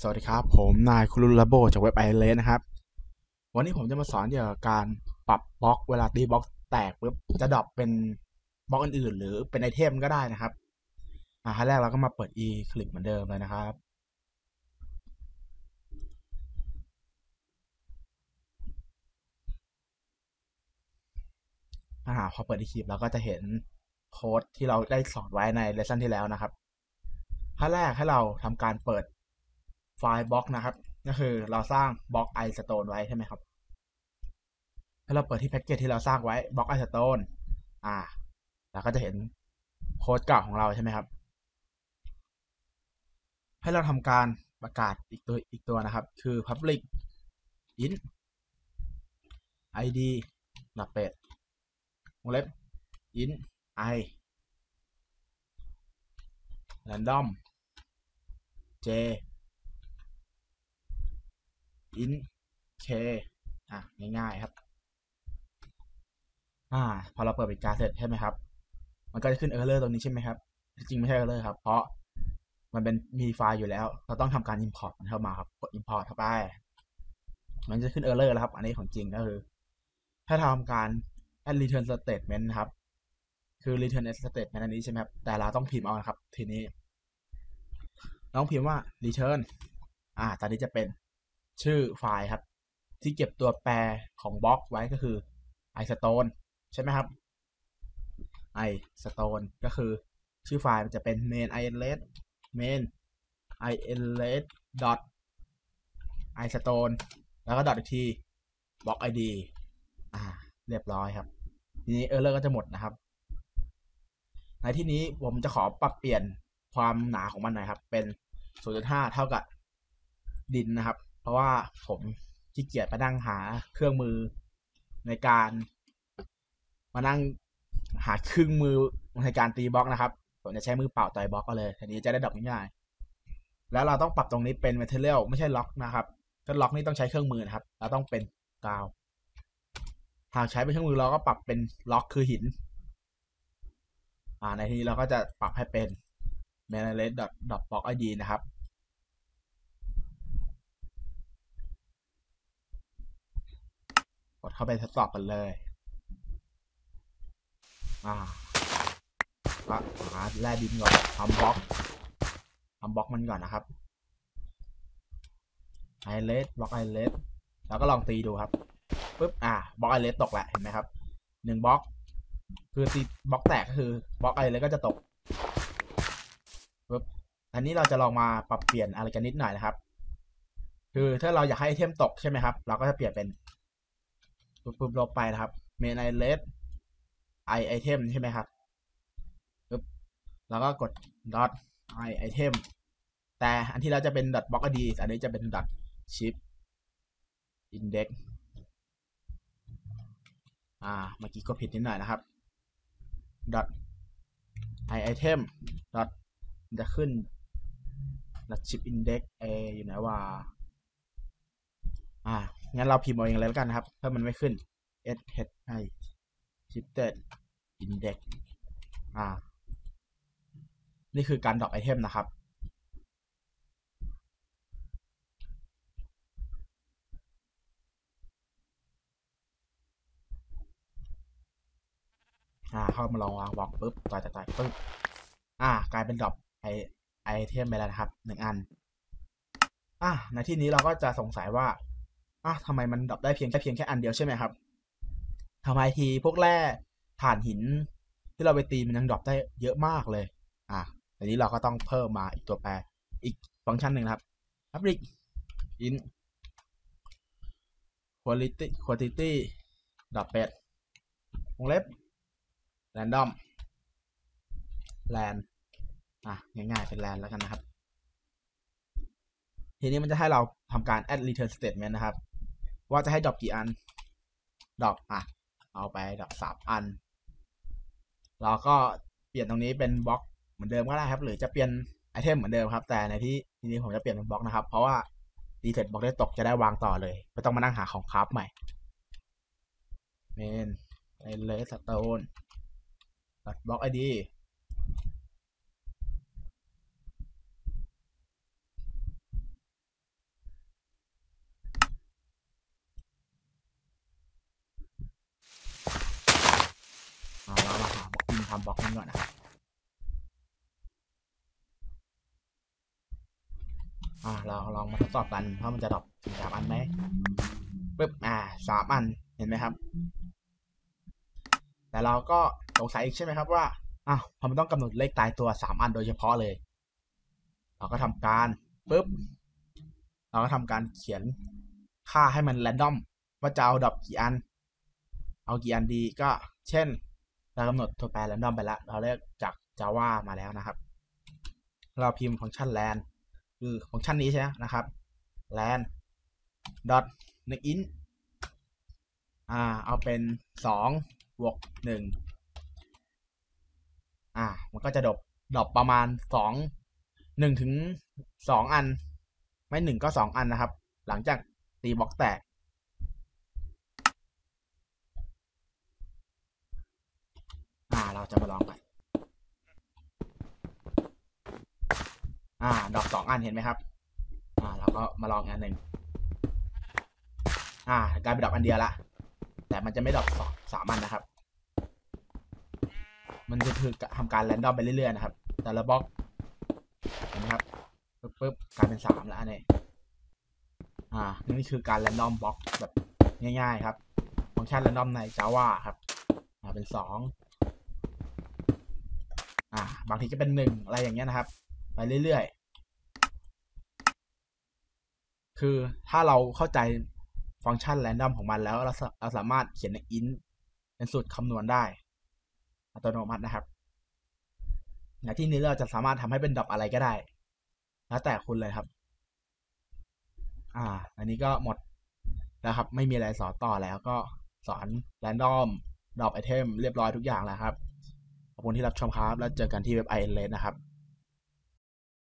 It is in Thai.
สวัสดีครับ ผมนายคุรุลาโบจากเว็บไอเลสนะครับ วันนี้ผมจะมาสอนเกี่ยวกับการปรับบล็อกเวลาตีบล็อกแตกปุ๊บจะดรอปเป็นบล็อกอื่นๆ หรือเป็นไอเทมก็ได้นะครับ อ่าขั้นแรกเราก็มาเปิด e คลิกเหมือนเดิมเลยนะครับ อ่าพอเปิด e คลิปเราก็จะเห็นโค้ดที่เราได้สอนไว้ในเลสซันที่แล้วนะครับขั้นแรกให้เราทำการเปิด ไฟล์บล็อกนะครับ ก็คือเราสร้างบล็อกไอสโตนไว้ใช่ไหมครับให้เราเปิดที่แพ็กเกจที่เราสร้างไว้บล็อกไอสโตนอ่าเราก็จะเห็นโค้ดเก่าของเราใช่ไหมครับ ให้เราทำการประกาศอีกตัวอีกตัวนะครับ คือ public int id หลักเป็ดวงเล็บ int i random j int k อะง่ายๆครับ อ่า พอเราเปิดปิดการเสร็จใช่ไหมครับ มันก็จะขึ้น error ตรงนี้ใช่ไหมครับ จริงไม่ใช่ error ครับ เพราะมันเป็นมีไฟล์อยู่แล้ว เราต้องทำการ import มันเข้ามาครับ กด import เข้าไป มันจะขึ้น error แล้วครับ อันนี้ของจริงก็คือ ถ้าทำการ add return statement นะครับ คือ return statement อันนี้ใช่ไหมครับ แต่เราต้องพิมพ์เอานะครับ ทีนี้ ต้องพิมพ์ว่า return อ่า ตอนนี้จะเป็น ชื่อไฟล์ครับ ที่เก็บตัวแปรของบล็อกไว้ก็คือ istone ใช่ไหมครับ istone ก็คือชื่อไฟล์มันจะเป็น main inlet main inlet dot istone แล้วก็ dot อีกที block id อ่า เรียบร้อยครับ ทีนี้ error ก็จะหมดนะครับ ในที่นี้ผมจะขอปรับเปลี่ยนความหนาของมันหน่อยครับ เป็น 0.5 เท่ากับดินนะครับ เพราะว่าผมขี้เกียจไปนั่งหาเครื่องมือในการมานั่งหาเครื่องมือในการตีบล็อกนะครับ ผมจะใช้มือเปล่าต่อยบล็อกก็เลยทีนี้จะได้ดอกง่ายๆแล้วเราต้องปรับตรงนี้เป็น material ไม่ใช่ล็อกนะครับถ้าล็อกนี่ต้องใช้เครื่องมือนะครับ เราต้องเป็นกาว หากใช้เป็นเครื่องมือเราก็ปรับเป็นล็อกคือหิน อ่าในที่นี้เราก็จะปรับให้เป็น m a n a l e t dot block id นะครับ กด เข้าไปทดสอบกันเลย อ่าก็หาแร่ดินก่อนทำบล็อกทำบล็อกมันก่อนนะครับไอเลสบล็อกไอเลสแล้วก็ลองตีดูครับปุ๊บอ่าบล็อกไอเลสตกแหละเห็นไหมครับหนึ่งบล็อก คือตีบล็อกแตกก็คือบล็อกไอเลสก็จะตกปุ๊บอันนี้เราจะลองมาปรับเปลี่ยนอะไรกันนิดหน่อยนะครับ คือถ้าเราอยากให้ไอเทมตกใช่ไหมครับ เราก็จะเปลี่ยนเป็น ปุ๊บปุ๊บลบไปนะครับเมนไอเลสไอไอเทมใช่ไหมครับปึ๊บแล้วก็กด dot i item แต่อันที่เราจะเป็น dot block id อันนี้จะเป็น dot chip index อ่าเมื่อกี้ก็ผิดนิดหน่อยนะครับ dot i item dot จะขึ้น dot chip index a อยู่ไหนว่า อ่า งั้นเราพิมพ์เอาเองเลยแล้วกันนะครับ ถ้ามันไม่ขึ้น s h i shifted index อ่า นี่คือการดรอปไอเทมนะครับอ่าเข้ามาลองวางบล็อกปุ๊บต่อยต่อยต่อยปุ๊บอ่า กลายเป็นดรอปไอไอเทมไปแล้วนะครับหนึ่งอัน อ่าในที่นี้เราก็จะสงสัยว่า อะทำไมมันดรอปได้เพียงแค่เพียงแค่อันเดียวใช่ไหมครับทำไมทีพวกแร่ถ่านหิน ที่เราไปตีมันยังดรอปได้เยอะมากเลย อะอันนี้เราก็ต้องเพิ่มมาอีกตัวแปรอีกฟังก์ชันหนึ่งครับ public int quality quantity ดอทเป็ดวงเล็บ random land อะง่ายๆเป็น land แล้วกันนะครับ ทีนี้มันจะให้เราทำการ add return statement นะครับ ว่าจะให้ดรอปกี่อันดรอปอะ เอาไปดรอปสามอัน เราก็เปลี่ยนตรงนี้เป็นบล็อกเหมือนเดิมก็ได้ครับ หรือจะเปลี่ยนไอเทมเหมือนเดิมครับ แต่ในที่ทีนี้ผมจะเปลี่ยนเป็นบล็อกนะครับ เพราะว่าดีเทคบล็อกได้ตกจะได้วางต่อเลยไม่ต้องมานั่งหาของคราฟใหม่เมนไอเลสโตนบล็อกไอดีำบล็อกนี้ก่อนนะครับอ่าเราลองมาทดสอบกันว่ามันจะดรอปสามอันไหมปึ๊บอ่าสามอันเห็นไหมครับ แต่เราก็สงสัยอีกใช่ไหมครับว่าอ้าวทำไมต้องกำหนดเลขตายตัวสามอันโดยเฉพาะเลย เราก็ทำการปึ๊บเราก็ทำการเขียนค่าให้มันแรนดอมว่าจะเอาดรอปกี่อัน เอากี่อันดีก็ เช่น เรากำหนดตัวแปรแรนดอมไปแล้ว เราเรียกจาก Java มาแล้วนะครับ เราพิมพ์ฟังก์ชัน len คือฟังก์ชันนี้ใช่ไหมนะครับ len dot next int อ่า เอาเป็นสองบวกหนึ่งอ่า มันก็จะดรอปดรอปประมาณสองหนึ่งถึงสองอัน ไม่หนึ่งก็สองอันนะครับ หลังจากตีบล็อกแตก อ่า เรา จะมาลองกัน อ่า ดอกสองอันเห็นไหมครับ อ่า เราก็มาลองอันหนึ่งอ่ากลายเป็นดอกอันเดียวละ แต่มันจะไม่ดอกสองสามอันนะครับ มันจะคือทำการแรนดอมไปเรื่อยๆนะครับ แต่ละบล็อกเห็นไหมครับปึ๊บปึ๊บกลายเป็นสามแล้วอันนี้อ่า นี่คือการแรนดอมบล็อกแบบง่าย ๆ ครับ ฟังก์ชันแรนดอมใน Java ครับ อ่า เป็นสอง บางทีก็เป็นหนึ่งอะไรอย่างเงี้ยนะครับ ไปเรื่อยๆ คือถ้าเราเข้าใจฟังก์ชันแรนดอมของมันแล้วเราเราสามารถเขียนใน int เป็นสูตรคำนวณได้ อัตโนมัตินะครับในที่นี้เราจะสามารถทำให้เป็นดอกอะไรก็ได้ แล้วแต่คุณเลยครับ อ่า อันนี้ก็หมดแล้วครับ ไม่มีอะไรสอนต่อแล้วก็สอนแรนดอมดอกไอเทมเรียบร้อยทุกอย่างแล้วครับ ขอบคุณที่รับชมครับ แล้วเจอกันที่เว็บ i n l นะครับ